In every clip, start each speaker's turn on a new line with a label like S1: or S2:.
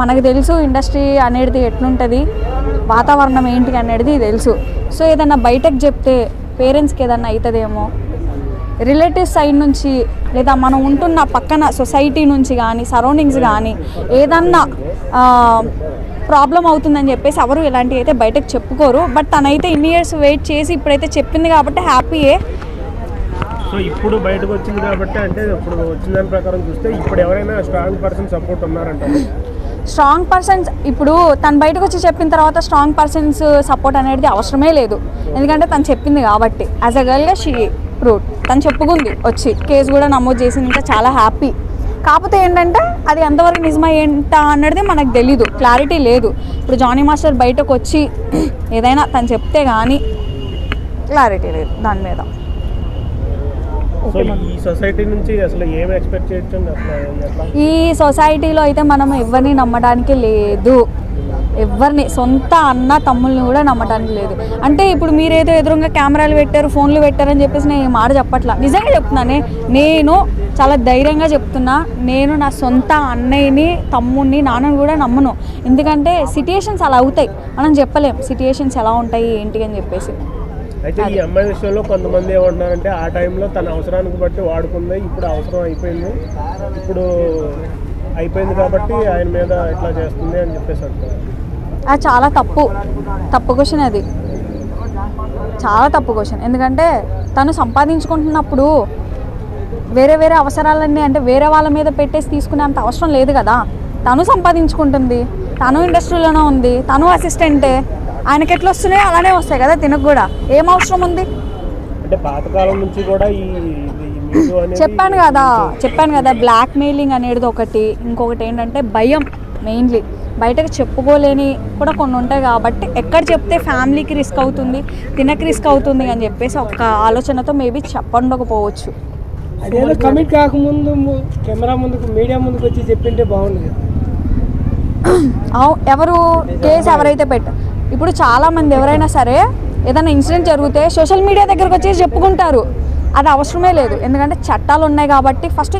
S1: మనకు తెలుసు ఇండస్ట్రీ అనేది ఎట్లుంటుంది వాతావరణం ఏంటి అనేది తెలుసు. సో ఏదన్నా బయటకు చెప్తే పేరెంట్స్కి ఏదన్నా అవుతుందేమో రిలేటివ్స్ సైడ్ నుంచి లేదా మనం ఉంటున్న పక్కన సొసైటీ నుంచి కానీ సరౌండింగ్స్ కానీ ఏదన్నా ప్రాబ్లం అవుతుందని చెప్పేసి ఎవరు ఇలాంటివి అయితే బయటకు చెప్పుకోరు. బట్ తనైతే ఇన్ని ఇయర్స్ వెయిట్ చేసి ఇప్పుడైతే చెప్పింది కాబట్టి హ్యాపీయే.
S2: సో ఇప్పుడు బయటకు వచ్చింది కాబట్టి అంటే ఇప్పుడు వచ్చిన దాని ప్రకారం చూస్తే ఇప్పుడు ఎవరైనా స్ట్రాంగ్ పర్సన్ సపోర్ట్ ఉన్నారంటారు.
S1: స్ట్రాంగ్ పర్సన్స్ ఇప్పుడు తను బయటకు వచ్చి చెప్పిన తర్వాత స్ట్రాంగ్ పర్సన్స్ సపోర్ట్ అనేది అవసరమే లేదు. ఎందుకంటే తను చెప్పింది కాబట్టి. యాజ్ అ గర్ల్గా షీ రూట్ తను చెప్పుకుంది వచ్చి. కేసు కూడా నమోదు చేసింది. ఇంకా చాలా హ్యాపీ కాకపోతే ఏంటంటే అది ఎంతవరకు నిజమా ఏంటా అన్నది మనకు తెలీదు. క్లారిటీ లేదు. ఇప్పుడు జానీ మాస్టర్ బయటకు వచ్చి ఏదైనా తను చెప్తే కానీ క్లారిటీ లేదు దాని మీద.
S2: సో ఈ సొసైటీ నుంచి అసలు ఏం ఎక్స్పెక్ట్ చేయొచ్చు
S1: ఈ సొసైటీలో అయితే మనం ఎవరిని నమ్మడానికి లేదు. ఎవరిని సొంత అన్న తమ్ముల్ని కూడా నమ్మడానికి లేదు. అంటే ఇప్పుడు మీరేదో ఎదురుగా కెమెరాలు పెట్టారు ఫోన్లు పెట్టారని చెప్పేసి నేను ఈ మాట చెప్పట్లా. నిజంగా చెప్తున్నానే నేను చాలా ధైర్యంగా చెప్తున్నా నేను నా సొంత అన్నయ్యని తమ్ముడిని నాన్నని కూడా నమ్మను. ఎందుకంటే సిట్యుయేషన్స్ అలా అవుతాయి. మనం చెప్పలేం సిట్యుయేషన్స్ ఎలా ఉంటాయి ఏంటి అని చెప్పేసి.
S2: అయితే ఈ అమ్మాయి విషయంలో కొంతమంది ఏమంటున్నారంటే ఆ టైంలో తన అవసరానికి బట్టి వాడుకుంది ఇప్పుడు అవసరం అయిపోయింది. ఇప్పుడు అయిపోయింది కాబట్టి ఆయన మీద ఇట్లా చేస్తుంది అని చెప్పేసి అంటారు
S1: చాలా తప్పు. తప్పు క్వశ్చన్ అది. చాలా తప్పు క్వశ్చన్. ఎందుకంటే తను సంపాదించుకుంటున్నప్పుడు వేరే వేరే అవసరాలన్నీ అంటే వేరే వాళ్ళ మీద పెట్టేసి తీసుకునే అంత అవసరం లేదు కదా. తను సంపాదించుకుంటుంది. తను ఇండస్ట్రీలోనే ఉంది. తను అసిస్టెంటే ఆయనకి ఎట్లా వస్తున్నాయో అలానే వస్తాయి కదా తినకు కూడా. ఏం అవసరం ఉంది?
S2: అంటే పాతకాలం నుంచి కూడా ఈ
S1: చెప్పాను కదా చెప్పాను కదా బ్లాక్ మెయిలింగ్ అనేది ఒకటి ఇంకొకటి ఏంటంటే భయం మెయిన్లీ బయటకు చెప్పుకోలేని కూడా కొన్ని ఉంటాయి కాబట్టి ఎక్కడ చెప్తే ఫ్యామిలీకి రిస్క్ అవుతుంది తినకి రిస్క్ అవుతుంది అని చెప్పేసి ఒక ఆలోచనతో మేబీ చెప్పండకపోవచ్చు.
S3: అదేదో కమిట్ కాకముందు కెమెరా ముందుకు మీడియా ముందుకు వచ్చి చెప్పింటే బాగుండేది
S1: ఎవరు కేసు ఎవరైతే పెట్ట ఇప్పుడు చాలామంది ఎవరైనా సరే ఏదైనా ఇన్సిడెంట్ జరిగితే సోషల్ మీడియా దగ్గరకు వచ్చేసి చెప్పుకుంటారు. అది అవసరమే లేదు. ఎందుకంటే చట్టాలు ఉన్నాయి కాబట్టి ఫస్ట్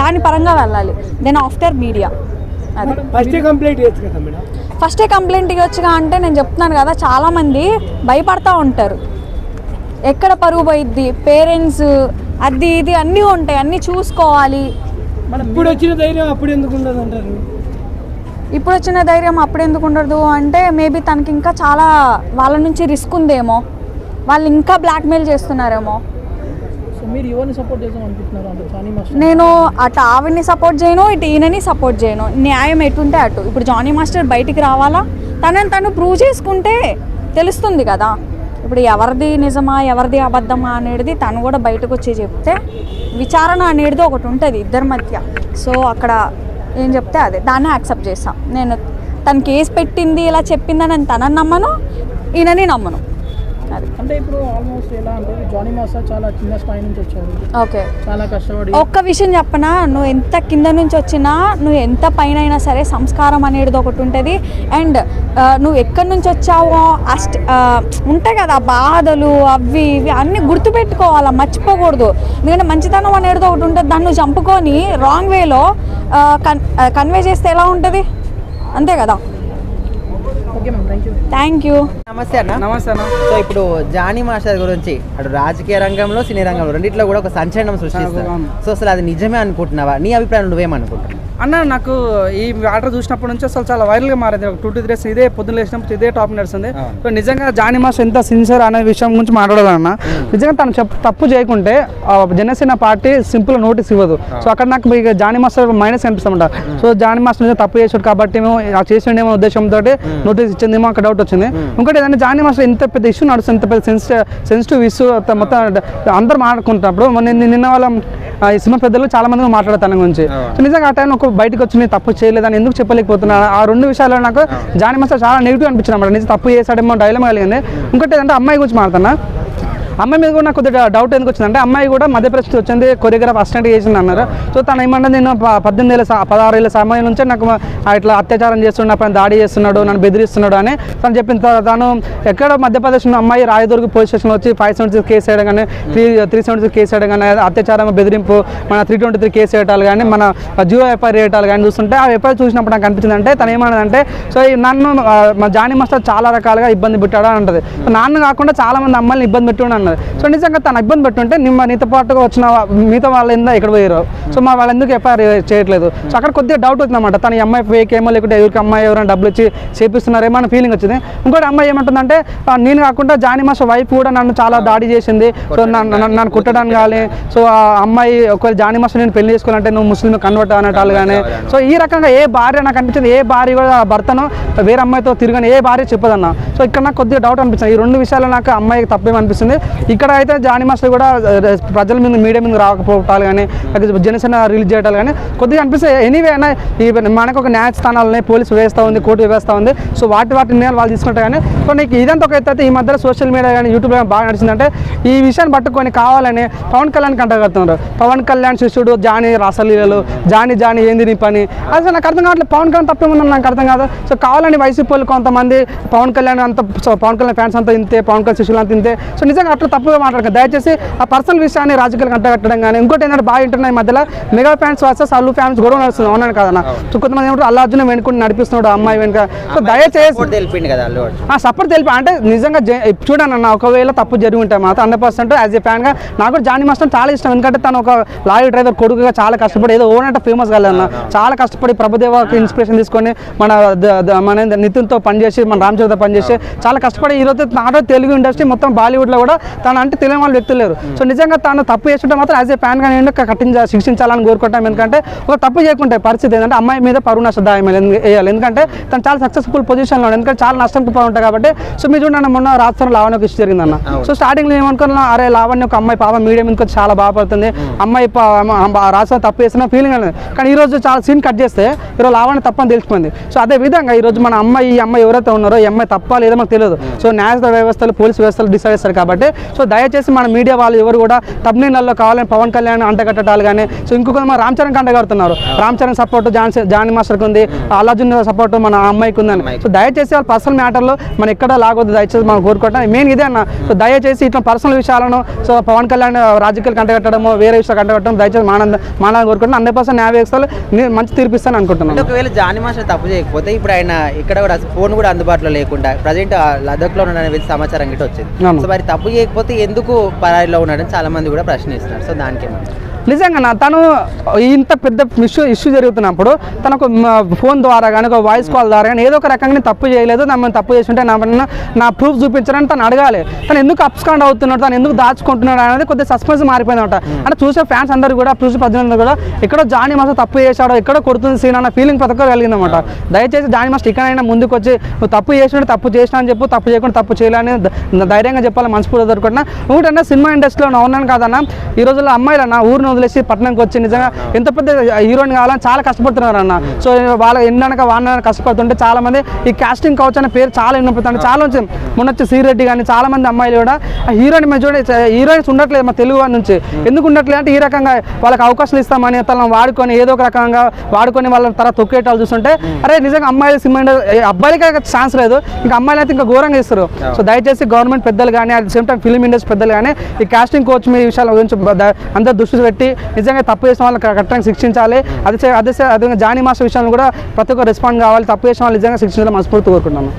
S1: దాని పరంగా వెళ్ళాలి. దెన్ ఆఫ్టర్ మీడియా అది.
S3: ఫస్ట్ కంప్లైంట్
S1: ఫస్టే కంప్లైంట్ ఇవ్వచ్చుగా అంటే నేను చెప్తున్నాను కదా చాలామంది భయపడతా ఉంటారు. ఎక్కడ పరుగు పోయిద్ది? పేరెంట్స్ అది ఇది అన్నీ ఉంటాయి. అన్నీ చూసుకోవాలి.
S3: ఇప్పుడు వచ్చిన ధైర్యం అప్పుడు ఎందుకు ఉండదు అంటారు
S1: ఇప్పుడు వచ్చిన ధైర్యం అప్పుడు ఎందుకు ఉండదు అంటే మేబీ తనకి ఇంకా చాలా వాళ్ళ నుంచి రిస్క్ ఉందేమో. వాళ్ళు ఇంకా బ్లాక్మెయిల్ చేస్తున్నారేమో. నేను అటు ఆవిడ్ని సపోర్ట్ చేయను ఇటు ఈయనని సపోర్ట్ చేయను. న్యాయం ఎటుంటే అటు. ఇప్పుడు జానీ మాస్టర్ బయటికి రావాలా? తనని తను ప్రూవ్ చేసుకుంటే తెలుస్తుంది కదా. ఇప్పుడు ఎవరిది నిజమా ఎవరిది అబద్ధమా అనేది తను కూడా బయటకు వచ్చి చెప్తే విచారణ అనేది ఒకటి ఉంటుంది ఇద్దరి మధ్య. సో అక్కడ ఏం చెప్తే అదే. దాన్ని యాక్సెప్ట్ చేస్తాను నేను తను కేసు పెట్టింది ఇలా చెప్పిందని నేను తనని నమ్మను ఈయనని నమ్మను. అది
S4: అంటే ఇప్పుడు ఆల్మోస్ట్ ఎలా అంటే జానీ మాస్టర్ చాలా చిన్న స్థాయి నుంచి వచ్చారు
S1: ఓకే.
S4: చాలా కష్టపడి
S1: ఒక్క విషయం చెప్పనా? నువ్వు ఎంత కింద నుంచి వచ్చినా నువ్వు ఎంత పైన అయినా సరే సంస్కారం అనేది ఒకటి ఉంటుంది. అండ్ నువ్వు ఎక్కడి నుంచి వచ్చావో అస్ట్ ఆ, ఉంటాయి కదా బాధలు అవి ఇవి అన్నీ గుర్తుపెట్టుకోవాలా మర్చిపోకూడదు. ఎందుకంటే మంచితనం అనేది ఒకటి ఉంటుంది. దాన్ని నువ్వు చంపుకొని రాంగ్ వేలో కన్ కన్వే చేస్తే ఎలా ఉంటుంది? అంతే కదా?
S4: థ్యాంక్ యూ
S5: నమస్తే అన్న.
S4: నమస్తే అన్న.
S5: సో ఇప్పుడు జానీ మాస్టర్ గురించి అటు రాజకీయ రంగంలో సినీ రంగంలో రెండిట్లో కూడా ఒక సంచలనం సృష్టిస్తారు. సో అసలు అది నిజమే అనుకుంటున్నావా? నీ అభిప్రాయం నువ్వేమనుకుంటున్నావు?
S4: అన్న నాకు ఈ ఆర్డర్ చూసినప్పటి నుంచి అసలు చాలా వైరల్గా మారింది. ఒక టూ టు త్రీ ఇదే పొద్దున్న లేచినప్పుడు ఇదే టాప్ నడుస్తుంది. సో నిజంగా జానీ మాస్ ఎంత సిన్సియర్ అనే విషయం గురించి మాట్లాడాలన్న నిజంగా తను తప్పు చేయకుంటే జనసేన పార్టీ సింపుల్ నోటీస్ ఇవ్వదు. సో అక్కడ నాకు ఇక జానీ మాస్టర్ మైనస్ అనిపిస్తామంట సో జానీ మాస్టర్ నిజంగా తప్పు చేసాడు కాబట్టి మేము ఆ చేసిండేమో ఉద్దేశంతో నోటీస్ ఇచ్చిందేమో అక్కడ డౌట్ వచ్చింది. ఇంకోటి ఏంటంటే జానీ మాస్టర్ ఎంత పెద్ద ఇష్యూ నడుస్తుంది ఎంత పెద్ద సెన్సిటివ్ సెన్సిటివ్ ఇష్యూ మొత్తం అందరూ మాట్లాడుకుంటున్నప్పుడు నిన్న వాళ్ళ ఈ సినిమా పెద్దలు చాలా మంది మాట్లాడారు తన గురించి. సో నిజంగా ఆ టైంలో ఒక బయటకు వచ్చి నేను తప్పు చేయలేదని ఎందుకు చెప్పలేకపోతున్నాను ఆ రెండు విషయాల్లో నాకు జానీ మాస్టర్ చాలా నెగిటివ్ అనిపించింది అన్నమాట. నిజం తప్పు చేశాడేమో డైలమా కలిగింది ఇంకోటి ఏంటంటే అమ్మాయి గురించి మాట్లాడుతున్నా. అమ్మాయి మీద కూడా నాకు కొద్దిగా డౌట్ ఎందుకు వచ్చిందంటే అమ్మాయి కూడా మధ్యప్రదేశ్ వచ్చింది కొరియోగ్రాఫ్ అసిస్టెంట్ చేసింది అన్నారు. సో తను ఏమన్నా నేను పద్దెనిమిది ఏళ్ళ పదహారు ఏళ్ళ సమయం నుంచే నాకు ఇట్లా అత్యాచారం చేస్తున్నాడు పైన దాడి చేస్తున్నాడు నన్ను బెదిరిస్తున్నాడు అని తను చెప్పిన తర్వాత తను ఎక్కడ మధ్యప్రదేశ్ ఉన్న అమ్మాయి రాయదుర్గ పోలీస్ స్టేషన్ వచ్చి ఫైవ్ సెవెంటీ కేసు వేయడం కానీ త్రీ త్రీ సెవెంటీ కేసు వేయడం కానీ అత్యాచారం బెదిరింపు మన త్రీ ట్వంటీ త్రీ కేసు వేయటాలు కానీ మన జియో ఎఫ్ఐఆర్ వేయటాలు కానీ చూస్తుంటే ఆ ఎఫ్ఐఆర్ చూసినప్పుడు నాకు అనిపించింది అంటే తను ఏమన్నదంటే సో ఈ నన్ను మా జానీ మాస్టర్ చాలా రకాలుగా ఇబ్బంది పెట్టాడు అని అంటది. నాన్న కాకుండా చాలా మంది అమ్మాయిని ఇబ్బంది పెట్టి అన్నది సో నిజంగా తను ఇబ్బంది పెట్టుంటే నిమ్మ నీతో పాటుగా వచ్చిన మిగతా వాళ్ళు ఏందో ఎక్కడ పోయారు సో మా వాళ్ళు ఎందుకు ఎఫ్ఐఆర్ చేయట్లేదు. సో అక్కడ కొద్దిగా డౌట్ వచ్చిందన్నమాట. తన అమ్మాయి ఫేక్ ఏమో లేకుంటే ఎవరికి అమ్మాయి ఎవరైనా డబ్బులు ఇచ్చి చేపిస్తున్నారేమో అని ఫీలింగ్ వచ్చింది. ఇంకోటి అమ్మాయి ఏమంటుందంటే నేను కాకుండా జానీ మాస్టర్ వైఫ్ కూడా నన్ను చాలా దాడి చేసింది. సో నన్ను కుట్టడానికి కానీ సో ఆ అమ్మాయి ఒకవేళ జానీ మాస్టర్ నేను పెళ్ళి చేసుకోవాలంటే నువ్వు ముస్లిం కన్వర్ట్ అనేటాలు కానీ. సో ఈ రకంగా ఏ భార్య నాకు అనిపించింది ఏ భార్య కూడా భర్తను వేరే అమ్మాయితో తిరగని ఏ భార్య చెప్పదన్న. సో ఇక్కడ నాకు కొద్దిగా డౌట్ అనిపించింది. ఈ రెండు విషయాలు నాకు అమ్మాయికి తప్పేమనిపిస్తుంది. ఇక్కడ అయితే జానీ మాస్టర్ కూడా ప్రజల మీద మీడియా మీద రాకపోవటాలు కానీ జనసేన రిలీజ్ చేయటాలు కానీ కొద్దిగా అనిపిస్తే ఎనీవే అయినా ఈ మనకు ఒక న్యాయ స్థానాలని పోలీసు వ్యవస్థ ఉంది కోర్టు వ్యవస్థ ఉంది. సో వాటి వాటి నిర్ణయాలు వాళ్ళు తీసుకుంటారు కానీ కొన్ని ఇదంతా ఒక అయితే ఈ మధ్యలో సోషల్ మీడియా కానీ యూట్యూబ్లో బాగా నడిచిందంటే ఈ విషయాన్ని పట్టుకొని కావాలని పవన్ కళ్యాణ్ కంటగడుతున్నారు పవన్ కళ్యాణ్ శిష్యుడు జానీ రాసలీలలు జానీ జానీ ఏంది నీ పని? అసలు నాకు అర్థం కావట్లేదు. పవన్ కళ్యాణ్ తప్పేమన్నా నాకు అర్థం కాదు. సో కావాలని వైసీపీ వాళ్ళు కొంతమంది పవన్ కళ్యాణ్ అంత పవన్ కళ్యాణ్ ఫ్యాన్స్ అంతా ఇంతే పవన్ కళ్యాణ్ శిష్యులు అంత ఇంతే సో నిజంగా అట్లా తప్పుగా మాట్లాడక దయచేసి ఆ పర్సనల్ విషయాన్ని రాజకీయాలు కంటగట్టడం కానీ ఇంకోటి ఏంటంటే బాగా ఈ మధ్యలో mega fans versus Allu fans గొడవ నడుస్తుంది. అవునని కాదన్న. కొంతమంది ఏమంటారు అల్లు అర్జున్ వెనుకొని నడిపిస్తున్నాడు అమ్మాయి వెనుక. సో దయచేసి
S5: కదా
S4: సపోర్ట్ తెలిపి అంటే నిజంగా చూడండి అన్న ఒకవేళ తప్పు జరిగి ఉంటే మాత్రం హండ్రెడ్ పర్సెంట్ యాజ్ ఏ ఫ్యాన్గా నాకు కూడా జానీ మాస్టర్ చాలా ఇష్టం. ఎందుకంటే తను ఒక లారీ డ్రైవర్ కొడుకుగా చాలా కష్టపడి ఏదో ఓన్ అంటే ఫేమస్ కాలేదన్న చాలా కష్టపడి ప్రభుదేవకి ఇన్స్పిరేషన్ తీసుకొని మన మన నితిన్తో పనిచేసి మన రామ్ చరణ్తో పనిచేసి చాలా కష్టపడి ఈరోజు నాతో తెలుగు ఇండస్ట్రీ మొత్తం బాలీవుడ్లో కూడా తను అంటే తెలియని వాళ్ళు వ్యక్తులు లేరు. సో నిజంగా తాను తప్పు చేస్తుంటే మాత్రం యాజ్ ఏ ఫ్యాన్గా నేను కట్టించ శిక్షించాలని కోరుకుంటాం. ఎందుకంటే ఒక తప్పు చేయకుంటే పరిస్థితి ఏంటంటే అమ్మాయి మీద పరువు నష్టదాయం వేయాలి? ఎందుకంటే తను చాలా సక్సెస్ఫుల్ పొజిషన్లో ఉన్నాడు ఎందుకంటే చాలా నష్టం ఉంటాయి కాబట్టి సో మీరు చూడండి మొన్న రాజస్థాన్ లావణ్య ఇష్యూ జరిగిందన్న సో స్టార్టింగ్లో ఏమనుకున్నా అరే లావణ్య ఒక అమ్మాయి పాప మీడియం ఇంకొక చాలా బాగుపడుతుంది అమ్మాయి రాజస్థాన్ తప్పు చేసిన ఫీలింగ్ అనేది కానీ ఈ రోజు చాలా సీన్ కట్ చేస్తే ఈరోజు లావణ్య తప్పని తెలిసిపోయింది. సో అదే విధంగా ఈ రోజు మన అమ్మాయి ఈ అమ్మాయి ఎవరైతే ఉన్నారో ఈ అమ్మాయి తప్ప లేదో మనకు తెలియదు. సో న్యాయ వ్యవస్థలు పోలీస్ వ్యవస్థలు డిసైడ్ చేస్తారు కాబట్టి సో దయచేసి మన మీడియా వాళ్ళు ఎవరు కూడా తమిళనాడులో కావాలని పవన్ కళ్యాణ్ అంటగట్టడాలు కానీ సో ఇంకొక మన రామ్ చరణ్ అంటగడుతున్నారు రామ్ చరణ్ సపోర్ట్ జాన్ జానీ మాస్టర్కి ఉంది అల్లార్జున్ సపోర్ట్ మన అమ్మాయికి ఉందని. సో దయచేసి వాళ్ళ పర్సనల్ మ్యాటర్లో మనం ఎక్కడ లాగొద్దు దయచేసి మనం కోరుకుంటాం మెయిన్ ఇదే అన్న. సో దయచేసి ఇట్లా పర్సనల్ విషయాలను సో పవన్ కళ్యాణ్ రాజకీయాలు కంటగట్టడము వేరే విషయాలు కంటగట్టడం దయచేసి మానంద మానవ కోరుకుంటున్నాం. హండ్రెడ్ పర్సెంట్ న్యాయ వ్యవస్థలు మంచి తీర్పిస్తాను అనుకుంటున్నాను.
S5: ఒకవేళ జానీ మాస్టర్ తప్పు చేయకపోతే ఇప్పుడు ఆయన ఇక్కడ కూడా ఫోన్ కూడా అందుబాటులో లేకుండా ప్రజెంట్ లదక్లో ఉన్నాడని వెళ్ళి సమాచారం గిట్ట వచ్చింది. సో మరి తప్పు చేయకపోతే ఎందుకు పరాయిలో ఉన్నాడని చాలా మంది కూడా ప్రశ్నిస్తున్నారు సో దానికి ఏమంటారు?
S4: నిజంగా నా తను ఇంత పెద్ద ఇష్యూ ఇష్యూ జరుగుతున్నప్పుడు తనకు ఒక ఫోన్ ద్వారా కానీ ఒక వాయిస్ కాల్ ద్వారా కానీ ఏదో ఒక రకంగా తప్పు చేయలేదు. నన్ను తప్పు చేసి ఉంటే నా నా ప్రూఫ్ చూపించారని తను అడగాలి. తను ఎందుకు అప్స్కాండ్ అవుతున్నాడు? తను ఎందుకు దాచుకుంటున్నాడు? అనేది కొద్దిగా సస్పెన్స్ మారిపోయిందట అంటే చూసే ఫ్యాన్స్ అందరూ కూడా చూసే పద్దెనిమిది కూడా ఎక్కడో జానీ మాస్టర్ తప్పు చేశాడో ఎక్కడో కొడుతుంది సీన్ అన్న ఫీలింగ్ ప్రతి ఒక్కరు కలిగిందన్నమాట. దయచేసి జానీ మాస్టర్ ఇక్కడైనా ముందుకు వచ్చి నువ్వు తప్పు చేసినట్టు తప్పు చేసినా అని చెప్పు తప్పు చేయకుండా తప్పు చేయాలని ధైర్యంగా చెప్పాలి మనస్ఫూర్తి దొరకకుండా ఇంకోటన్నా సినిమా ఇండస్ట్రీలో ఉన్నాను కాదన్నా. ఈ రోజుల్లో అమ్మాయిలు నా ఊరు వదిలేసి పట్టణంకి వచ్చి నిజంగా ఎంత పెద్ద హీరోయిన్ కావాలని చాలా కష్టపడుతున్నారు అన్న. సో వాళ్ళ ఎన్ననక వాడిన కష్టపడుతుంటే చాలా మంది ఈ కాస్టింగ్ కౌచ్ అనే పేరు చాలా వినపడుతుంది చాలా వచ్చి మొన్న వచ్చి శ్రీరెడ్డి కానీ చాలా మంది అమ్మాయిలు కూడా ఆ హీరోయిన్ మేము చూడండి హీరోయిన్స్ ఉండట్లేదు మా తెలుగు నుంచి. ఎందుకు ఉండట్లేదు అంటే ఈ రకంగా వాళ్ళకి అవకాశాలు ఇస్తామని తనను వాడుకొని ఏదో ఒక రకంగా వాడుకొని వాళ్ళ తర్వాత తొక్కేటాలు చూస్తుంటే అరే నిజంగా అమ్మాయిలు సినిమా అబ్బాయిలకి ఛాన్స్ లేదు. ఇంకా అమ్మాయిలు అయితే ఇంకా ఘోరంగా ఇస్తారు సో దయచేసి గవర్నమెంట్ పెద్దలు కానీ at same time film industry పెద్దలు కానీ ఈ కాస్టింగ్ కోచ్ మీ విషయాల గురించి అందరూ దృష్టి పెట్టి నిజంగా తప్పు చేసిన వాళ్ళని కరెక్ట్గా శిక్షించాలి. అదే అదే అదే జానీ మాస్టర్ విషయంలో కూడా ప్రతి ఒక్క రెస్పాండ్ కావాలి. తప్పు చేసిన వాళ్ళు నిజంగా శిక్షించాలని మనస్ఫూర్తి కోరుకుంటున్నాను.